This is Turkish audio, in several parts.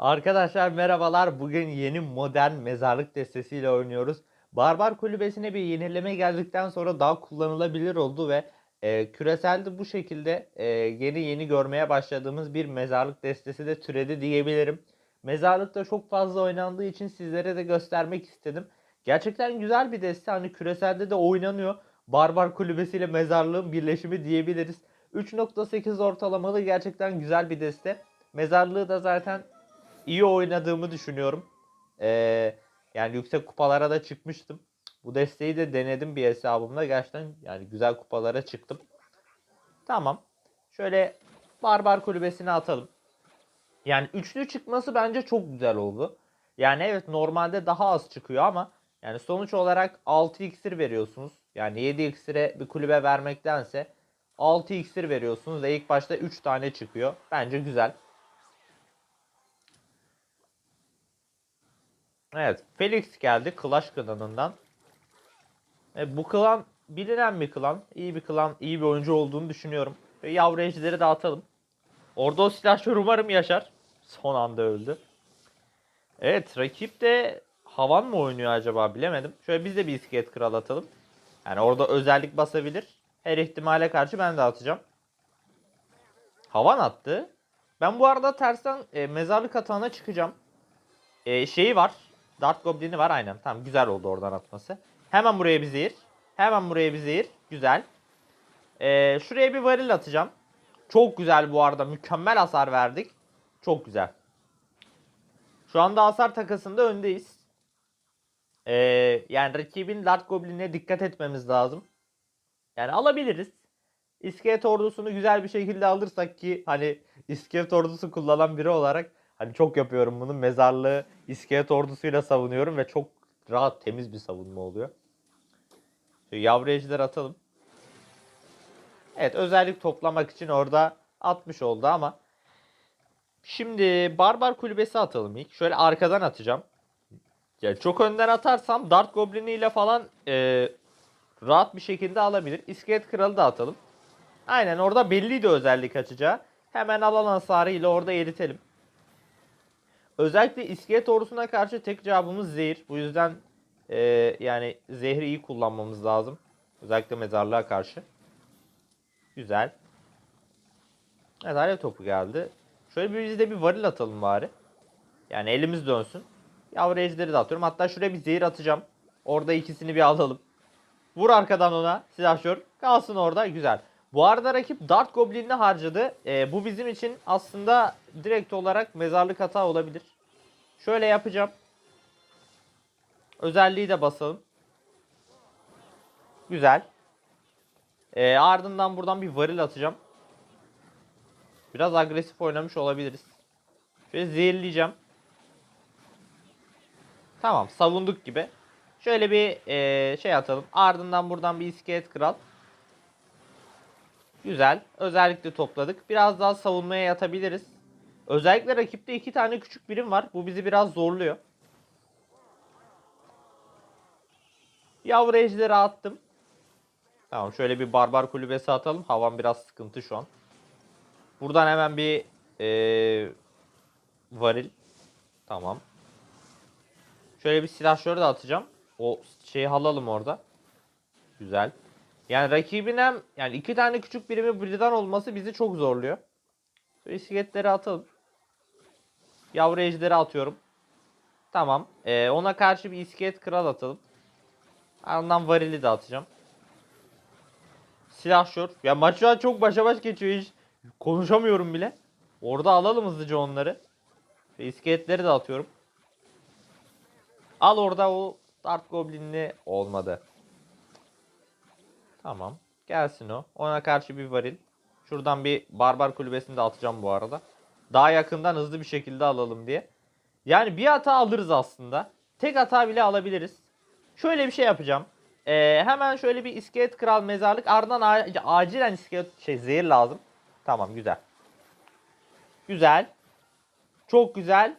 Arkadaşlar merhabalar. Bugün yeni modern mezarlık destesiyle oynuyoruz. Barbar kulübesine bir yenileme geldikten sonra daha kullanılabilir oldu ve e, küreselde bu şekilde e, yeni yeni görmeye başladığımız bir mezarlık destesi de türedi diyebilirim. Mezarlıkta çok fazla oynandığı için sizlere de göstermek istedim. Gerçekten güzel bir deste. Hani küreselde de oynanıyor. Barbar kulübesiyle mezarlığın birleşimi diyebiliriz. 3.8 ortalamalı gerçekten güzel bir deste. Mezarlığı da zaten iyi oynadığımı düşünüyorum. Ee, yani yüksek kupalara da çıkmıştım. Bu desteği de denedim bir hesabımda. Gerçekten yani güzel kupalara çıktım. Tamam. Şöyle barbar kulübesine atalım. Yani üçlü çıkması bence çok güzel oldu. Yani evet normalde daha az çıkıyor ama yani sonuç olarak 6 iksir veriyorsunuz. Yani 7 iksire bir kulübe vermektense 6 iksir veriyorsunuz ve ilk başta 3 tane çıkıyor. Bence güzel. Evet, Felix geldi Clash klanından. E, bu klan bilinen bir klan. İyi bir klan, iyi bir oyuncu olduğunu düşünüyorum. Ve yavru dağıtalım. Orada o silahşör umarım yaşar. Son anda öldü. Evet, rakip de havan mı oynuyor acaba bilemedim. Şöyle biz de bir iskelet kral atalım. Yani orada özellik basabilir. Her ihtimale karşı ben de atacağım. Havan attı. Ben bu arada tersten e, mezarlık atağına çıkacağım. E, şeyi var. Dart Goblin'i var aynen. Tamam güzel oldu oradan atması. Hemen buraya bir zehir. Hemen buraya bir zehir. Güzel. Ee, şuraya bir varil atacağım. Çok güzel bu arada. Mükemmel hasar verdik. Çok güzel. Şu anda hasar takasında öndeyiz. Ee, yani rakibin Dart Goblin'e dikkat etmemiz lazım. Yani alabiliriz. İskelet ordusunu güzel bir şekilde alırsak ki hani iskelet ordusu kullanan biri olarak Hani çok yapıyorum bunu. Mezarlığı iskelet ordusuyla savunuyorum ve çok rahat temiz bir savunma oluyor. Şöyle yavru ejder atalım. Evet özellik toplamak için orada 60 oldu ama şimdi barbar kulübesi atalım ilk. Şöyle arkadan atacağım. Yani çok önden atarsam Dart Goblin'i ile falan e, rahat bir şekilde alabilir. İskelet kralı da atalım. Aynen orada belliydi özellik açacağı. Hemen alan hasarı ile orada eritelim. Özellikle iskelet ordusuna karşı tek cevabımız zehir. Bu yüzden e, yani zehri iyi kullanmamız lazım. Özellikle mezarlığa karşı. Güzel. Evet alev topu geldi. Şöyle bir bizde bir varil atalım bari. Yani elimiz dönsün. Yavru ejderi de atıyorum. Hatta şuraya bir zehir atacağım. Orada ikisini bir alalım. Vur arkadan ona silahşör. Kalsın orada. Güzel. Bu arada rakip Dart Goblin'ini harcadı. Ee, bu bizim için aslında direkt olarak mezarlık hata olabilir. Şöyle yapacağım. Özelliği de basalım. Güzel. Ee, ardından buradan bir varil atacağım. Biraz agresif oynamış olabiliriz. Şöyle zehirleyeceğim. Tamam savunduk gibi. Şöyle bir e, şey atalım. Ardından buradan bir iskelet kral. Güzel. Özellikle topladık. Biraz daha savunmaya yatabiliriz. Özellikle rakipte iki tane küçük birim var. Bu bizi biraz zorluyor. Yavru ejderi attım. Tamam şöyle bir barbar kulübesi atalım. Havan biraz sıkıntı şu an. Buradan hemen bir ee, varil. Tamam. Şöyle bir silahşörü de atacağım. O şeyi alalım orada. Güzel. Yani rakibin hem yani iki tane küçük birimi birden olması bizi çok zorluyor. Şöyle iskeletleri atalım. Yavru ejderi atıyorum. Tamam. Ee, ona karşı bir iskelet kral atalım. Ardından varili de atacağım. Silahşör. Ya maç şu an çok başa baş geçiyor hiç. Konuşamıyorum bile. Orada alalım hızlıca onları. Ve iskeletleri de atıyorum. Al orada o Dart Goblin'li olmadı. Tamam. Gelsin o. Ona karşı bir varil. Şuradan bir barbar kulübesini de atacağım bu arada. Daha yakından hızlı bir şekilde alalım diye. Yani bir hata alırız aslında. Tek hata bile alabiliriz. Şöyle bir şey yapacağım. Ee, hemen şöyle bir iskelet kral mezarlık. Ardından acilen iskelet şey zehir lazım. Tamam güzel. Güzel. Çok güzel.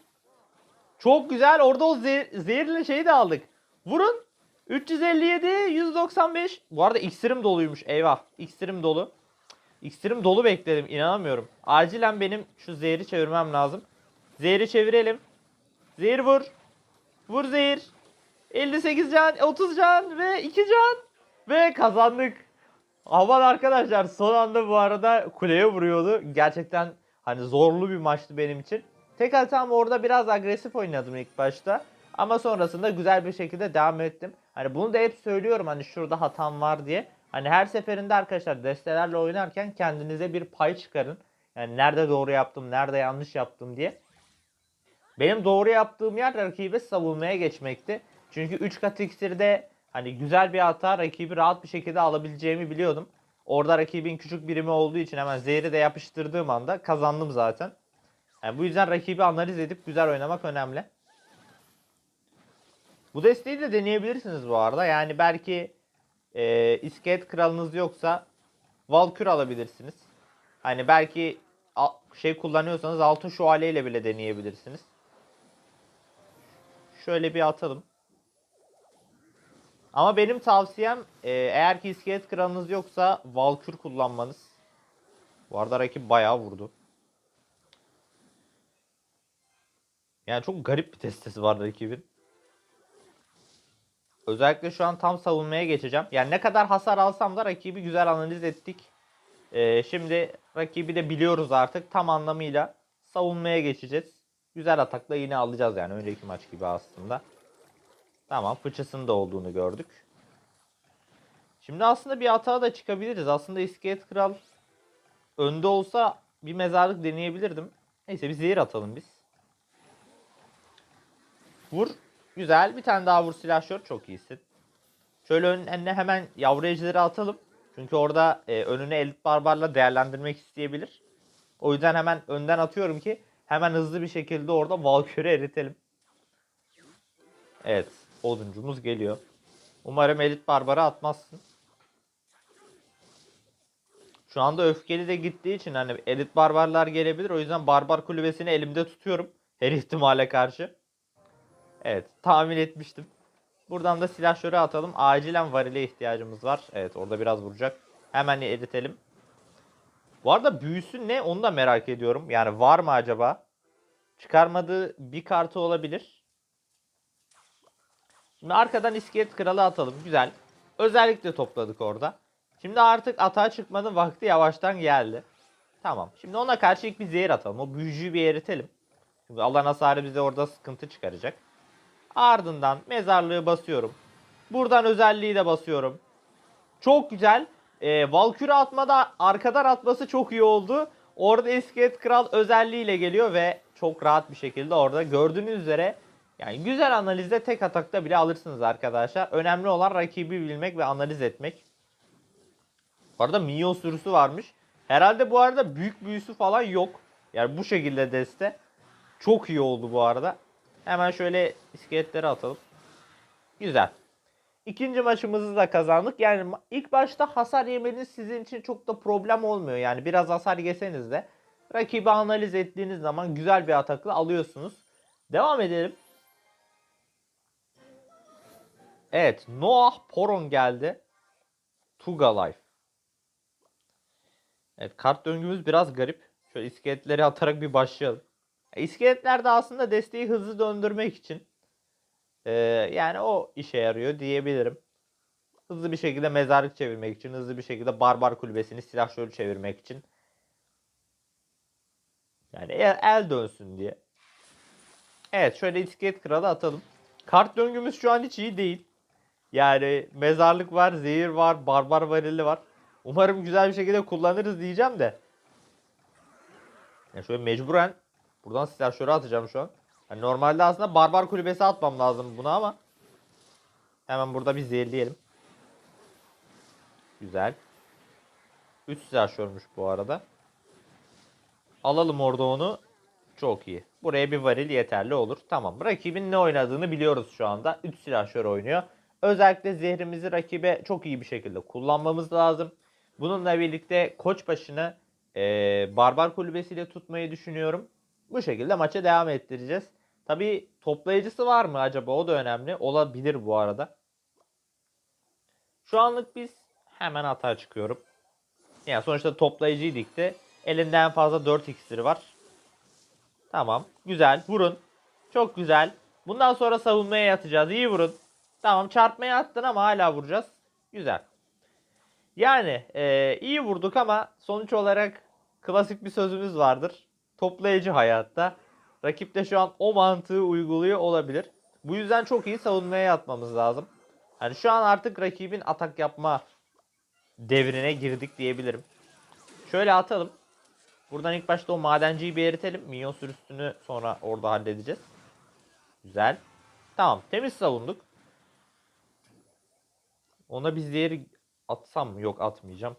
Çok güzel. Orada o zehir, zehirli şeyi de aldık. Vurun. 357, 195. Bu arada iksirim doluymuş. Eyvah. İksirim dolu. İksirim dolu bekledim. İnanamıyorum. Acilen benim şu zehri çevirmem lazım. Zehir'i çevirelim. Zehir vur. Vur Zehir. 58 can, 30 can ve 2 can. Ve kazandık. Aman arkadaşlar son anda bu arada kuleye vuruyordu. Gerçekten hani zorlu bir maçtı benim için. Tek hatam orada biraz agresif oynadım ilk başta. Ama sonrasında güzel bir şekilde devam ettim. Hani bunu da hep söylüyorum hani şurada hatam var diye. Hani her seferinde arkadaşlar destelerle oynarken kendinize bir pay çıkarın. Yani nerede doğru yaptım, nerede yanlış yaptım diye. Benim doğru yaptığım yer rakibe savunmaya geçmekti. Çünkü 3 kat iksirde hani güzel bir hata rakibi rahat bir şekilde alabileceğimi biliyordum. Orada rakibin küçük birimi olduğu için hemen zehri de yapıştırdığım anda kazandım zaten. Yani bu yüzden rakibi analiz edip güzel oynamak önemli. Bu desteği de deneyebilirsiniz bu arada. Yani belki e, iskelet kralınız yoksa Valkür alabilirsiniz. Hani belki şey kullanıyorsanız altın şövalyeyle bile deneyebilirsiniz. Şöyle bir atalım. Ama benim tavsiyem e, eğer ki iskelet kralınız yoksa Valkür kullanmanız. Bu arada rakip bayağı vurdu. Yani çok garip bir testesi var rakibin. Özellikle şu an tam savunmaya geçeceğim. Yani ne kadar hasar alsam da rakibi güzel analiz ettik. Ee, şimdi rakibi de biliyoruz artık. Tam anlamıyla savunmaya geçeceğiz. Güzel atakla yine alacağız yani önceki maç gibi aslında. Tamam fıçısının da olduğunu gördük. Şimdi aslında bir hata da çıkabiliriz. Aslında iskelet kral önde olsa bir mezarlık deneyebilirdim. Neyse bir zehir atalım biz. Vur. Güzel. Bir tane daha vur silahşör. Çok iyisin. Şöyle önüne hemen yavru ejderi atalım. Çünkü orada e, önüne elit barbarla değerlendirmek isteyebilir. O yüzden hemen önden atıyorum ki hemen hızlı bir şekilde orada Valkyrie eritelim. Evet. Oduncumuz geliyor. Umarım elit barbara atmazsın. Şu anda öfkeli de gittiği için hani elit barbarlar gelebilir. O yüzden barbar kulübesini elimde tutuyorum. Her ihtimale karşı. Evet tahmin etmiştim. Buradan da silahşörü atalım. Acilen varile ihtiyacımız var. Evet orada biraz vuracak. Hemen eritelim. Bu arada büyüsü ne onu da merak ediyorum. Yani var mı acaba? Çıkarmadığı bir kartı olabilir. Şimdi arkadan iskelet kralı atalım. Güzel. Özellikle topladık orada. Şimdi artık atağa çıkmanın vakti yavaştan geldi. Tamam. Şimdi ona karşı bir zehir atalım. O büyücüyü bir eritelim. Çünkü alan hasarı bize orada sıkıntı çıkaracak. Ardından mezarlığı basıyorum. Buradan özelliği de basıyorum. Çok güzel. Ee, Valkyrie atmada arkadan atması çok iyi oldu. Orada iskelet kral özelliğiyle geliyor ve çok rahat bir şekilde orada gördüğünüz üzere yani güzel analizde tek atakta bile alırsınız arkadaşlar. Önemli olan rakibi bilmek ve analiz etmek. Bu arada minyon sürüsü varmış. Herhalde bu arada büyük büyüsü falan yok. Yani bu şekilde deste. Çok iyi oldu bu arada. Hemen şöyle iskeletleri atalım. Güzel. İkinci maçımızı da kazandık. Yani ilk başta hasar yemeniz sizin için çok da problem olmuyor. Yani biraz hasar yeseniz de rakibi analiz ettiğiniz zaman güzel bir atakla alıyorsunuz. Devam edelim. Evet, Noah Poron geldi. Tuga Life. Evet, kart döngümüz biraz garip. Şöyle iskeletleri atarak bir başlayalım. İskeletler de aslında desteği hızlı döndürmek için ee, yani o işe yarıyor diyebilirim. Hızlı bir şekilde mezarlık çevirmek için, hızlı bir şekilde barbar kulübesini silahşörü çevirmek için. Yani el, el dönsün diye. Evet şöyle iskelet kralı atalım. Kart döngümüz şu an hiç iyi değil. Yani mezarlık var, zehir var, barbar varili var. Umarım güzel bir şekilde kullanırız diyeceğim de. Yani şöyle mecburen buradan silahşörü atacağım şu an. Yani normalde aslında barbar kulübesi atmam lazım buna ama. Hemen burada bir zehirleyelim. Güzel. 3 silahşörmüş bu arada. Alalım orada onu. Çok iyi. Buraya bir varil yeterli olur. Tamam. Rakibin ne oynadığını biliyoruz şu anda. 3 silahşör oynuyor. Özellikle zehrimizi rakibe çok iyi bir şekilde kullanmamız lazım. Bununla birlikte koç başını eee, barbar kulübesiyle tutmayı düşünüyorum. Bu şekilde maça devam ettireceğiz. Tabi toplayıcısı var mı acaba o da önemli. Olabilir bu arada. Şu anlık biz hemen hata çıkıyorum. Yani sonuçta toplayıcıydık de elinde en fazla 4 iksiri var. Tamam. Güzel. Vurun. Çok güzel. Bundan sonra savunmaya yatacağız. İyi vurun. Tamam çarpmaya attın ama hala vuracağız. Güzel. Yani e, iyi vurduk ama sonuç olarak klasik bir sözümüz vardır. Toplayıcı hayatta. Rakip de şu an o mantığı uyguluyor olabilir. Bu yüzden çok iyi savunmaya yatmamız lazım. Hani şu an artık rakibin atak yapma devrine girdik diyebilirim. Şöyle atalım. Buradan ilk başta o madenciyi bir eritelim. Minyon sürüsünü sonra orada halledeceğiz. Güzel. Tamam. Temiz savunduk. Ona biz diğeri atsam mı? Yok atmayacağım.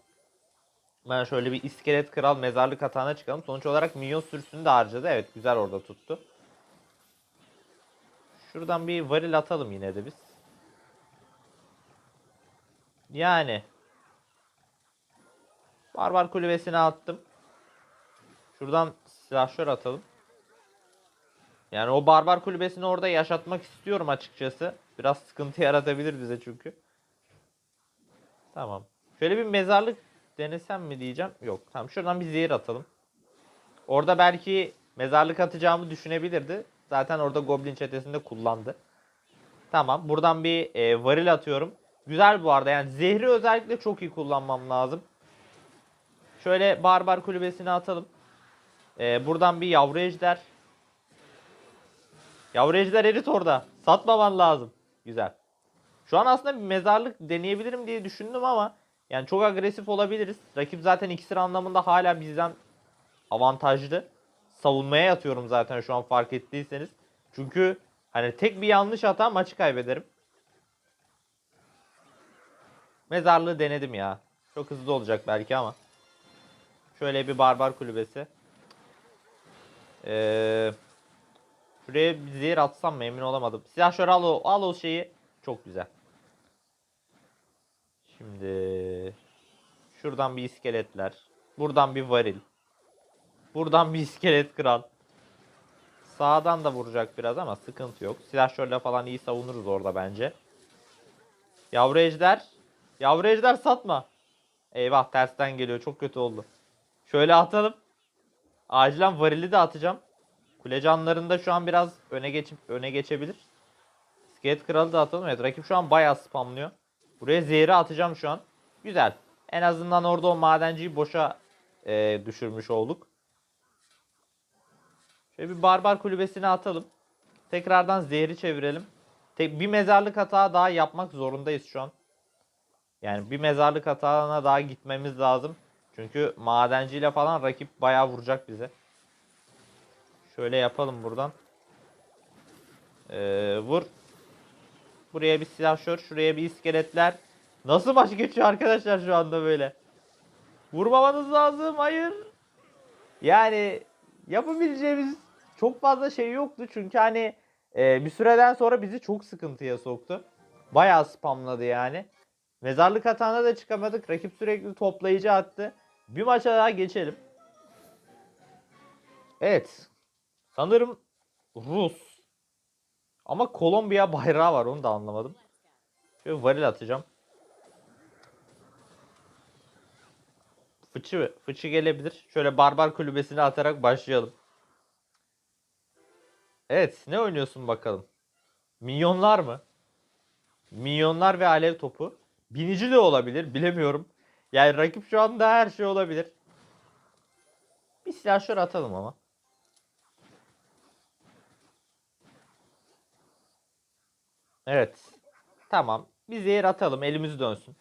Ben şöyle bir iskelet kral mezarlık hatağına çıkalım. Sonuç olarak minyon sürüsünü de harcadı. Evet güzel orada tuttu. Şuradan bir varil atalım yine de biz. Yani. Barbar kulübesine attım. Şuradan silahşör atalım. Yani o barbar kulübesini orada yaşatmak istiyorum açıkçası. Biraz sıkıntı yaratabilir bize çünkü. Tamam. Şöyle bir mezarlık denesem mi diyeceğim. Yok. Tamam şuradan bir zehir atalım. Orada belki mezarlık atacağımı düşünebilirdi. Zaten orada Goblin çetesinde kullandı. Tamam. Buradan bir e, varil atıyorum. Güzel bu arada. Yani zehri özellikle çok iyi kullanmam lazım. Şöyle barbar kulübesine atalım. E, buradan bir yavru ejder. Yavru ejder erit orada. Satmaman lazım. Güzel. Şu an aslında bir mezarlık deneyebilirim diye düşündüm ama yani çok agresif olabiliriz. Rakip zaten iksir anlamında hala bizden avantajlı. Savunmaya yatıyorum zaten şu an fark ettiyseniz. Çünkü hani tek bir yanlış hata maçı kaybederim. Mezarlığı denedim ya. Çok hızlı olacak belki ama. Şöyle bir barbar kulübesi. Ee, şuraya bir zehir atsam mı emin olamadım. Silah şöyle al o, al o şeyi. Çok güzel. Şimdi şuradan bir iskeletler. Buradan bir varil. Buradan bir iskelet kral. Sağdan da vuracak biraz ama sıkıntı yok. Silahşörle falan iyi savunuruz orada bence. Yavru ejder. Yavru ejder satma. Eyvah tersten geliyor. Çok kötü oldu. Şöyle atalım. Acilen varili de atacağım. Kule canlarında şu an biraz öne geçip öne geçebilir. İskelet kralı da atalım. Evet rakip şu an bayağı spamlıyor. Buraya zehri atacağım şu an. Güzel. En azından orada o madenciyi boşa e, düşürmüş olduk. Şöyle bir barbar kulübesine atalım. Tekrardan zehri çevirelim. Tek bir mezarlık hata daha yapmak zorundayız şu an. Yani bir mezarlık hatana daha gitmemiz lazım. Çünkü madenciyle falan rakip bayağı vuracak bize. Şöyle yapalım buradan. Ee, vur. Buraya bir silahşör, şuraya bir iskeletler. Nasıl maç geçiyor arkadaşlar şu anda böyle? Vurmamanız lazım. Hayır. Yani yapabileceğimiz çok fazla şey yoktu. Çünkü hani e, bir süreden sonra bizi çok sıkıntıya soktu. Bayağı spamladı yani. Mezarlık hatana da çıkamadık. Rakip sürekli toplayıcı attı. Bir maça daha geçelim. Evet. Sanırım Rus. Ama Kolombiya bayrağı var onu da anlamadım. Şöyle varil atacağım. Fıçı, fıçı gelebilir. Şöyle barbar kulübesine atarak başlayalım. Evet ne oynuyorsun bakalım. Milyonlar mı? Milyonlar ve alev topu. Binici de olabilir bilemiyorum. Yani rakip şu anda her şey olabilir. Bir silahşör atalım ama. Evet. Tamam. Bir zehir atalım elimiz dönsün.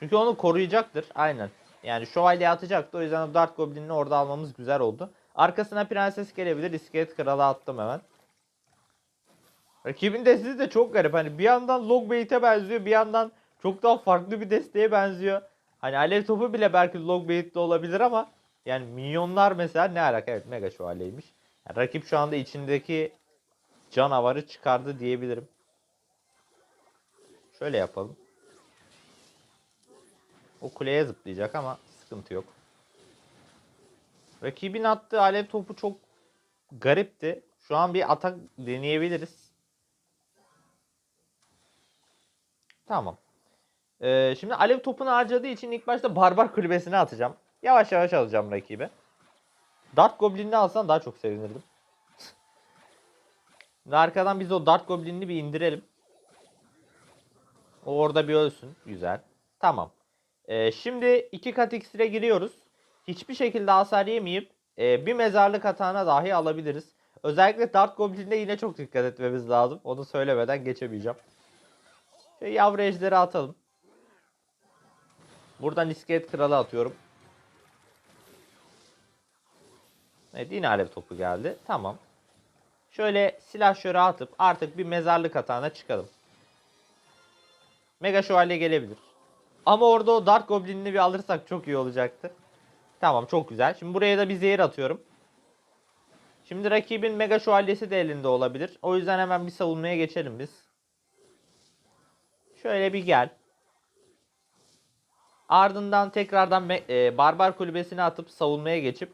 Çünkü onu koruyacaktır. Aynen. Yani şövalye atacaktı. O yüzden o Dart Goblin'i orada almamız güzel oldu. Arkasına prenses gelebilir. İskelet kralı attım hemen. Rakibin destesi de çok garip. Hani bir yandan Logbait'e benziyor. Bir yandan çok daha farklı bir desteğe benziyor. Hani alev topu bile belki Logbait'te olabilir ama yani milyonlar mesela ne alaka? Evet mega şövalyeymiş. Yani rakip şu anda içindeki canavarı çıkardı diyebilirim. Şöyle yapalım. O kuleye zıplayacak ama sıkıntı yok. Rakibin attığı alev topu çok garipti. Şu an bir atak deneyebiliriz. Tamam. Ee, şimdi alev topunu harcadığı için ilk başta barbar kulübesine atacağım. Yavaş yavaş alacağım rakibi. Dart Goblin'ini alsan daha çok sevinirdim. Arkadan biz o Dart Goblin'ini bir indirelim. O orada bir ölsün. Güzel. Tamam. Ee, şimdi iki kat iksire giriyoruz. Hiçbir şekilde hasar yemeyip e, bir mezarlık hatana dahi alabiliriz. Özellikle Dart Goblin'de yine çok dikkat etmemiz lazım. Onu söylemeden geçemeyeceğim. Şöyle yavru ejderi atalım. Buradan iskelet kralı atıyorum. Evet yine alev topu geldi. Tamam. Şöyle silah şöyle atıp artık bir mezarlık hatana çıkalım. Mega şövalye gelebilir. Ama orada o Dark Goblin'ini bir alırsak çok iyi olacaktı. Tamam çok güzel. Şimdi buraya da bir zehir atıyorum. Şimdi rakibin Mega şövalyesi de elinde olabilir. O yüzden hemen bir savunmaya geçelim biz. Şöyle bir gel. Ardından tekrardan e, barbar kulübesine atıp savunmaya geçip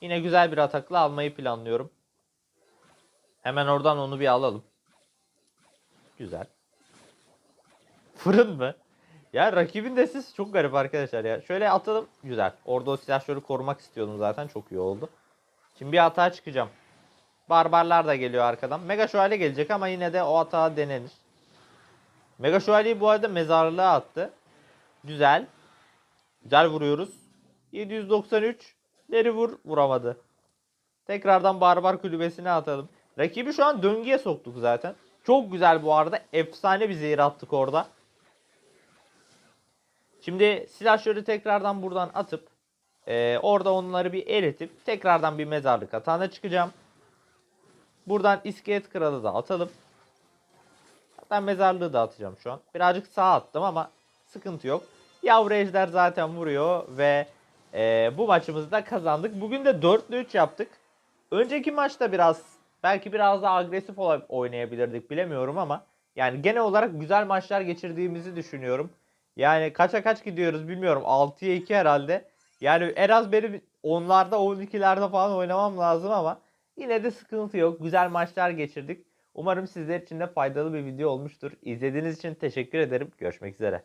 yine güzel bir atakla almayı planlıyorum. Hemen oradan onu bir alalım. Güzel. Fırın mı? Ya rakibin de siz çok garip arkadaşlar ya. Şöyle atalım. Güzel. Orada o silahları korumak istiyordum zaten. Çok iyi oldu. Şimdi bir hata çıkacağım. Barbarlar da geliyor arkadan. Mega şövalye gelecek ama yine de o hata denenir. Mega şövalyeyi bu arada mezarlığa attı. Güzel. Güzel vuruyoruz. 793. Leri vur. Vuramadı. Tekrardan barbar kulübesine atalım. Rakibi şu an döngüye soktuk zaten. Çok güzel bu arada. Efsane bir zehir attık orada. Şimdi silahşörü tekrardan buradan atıp eee, orada onları bir eritip tekrardan bir mezarlık hatana çıkacağım. Buradan iskelet kralı da atalım. Hatta mezarlığı da atacağım şu an. Birazcık sağa attım ama sıkıntı yok. Yavru ejder zaten vuruyor ve eee, bu maçımızı da kazandık. Bugün de 4'lü 3 yaptık. Önceki maçta biraz belki biraz daha agresif oynayabilirdik bilemiyorum ama yani genel olarak güzel maçlar geçirdiğimizi düşünüyorum. Yani kaça kaç gidiyoruz bilmiyorum. 6'ya 2 herhalde. Yani en az benim 10'larda 12'lerde falan oynamam lazım ama yine de sıkıntı yok. Güzel maçlar geçirdik. Umarım sizler için de faydalı bir video olmuştur. İzlediğiniz için teşekkür ederim. Görüşmek üzere.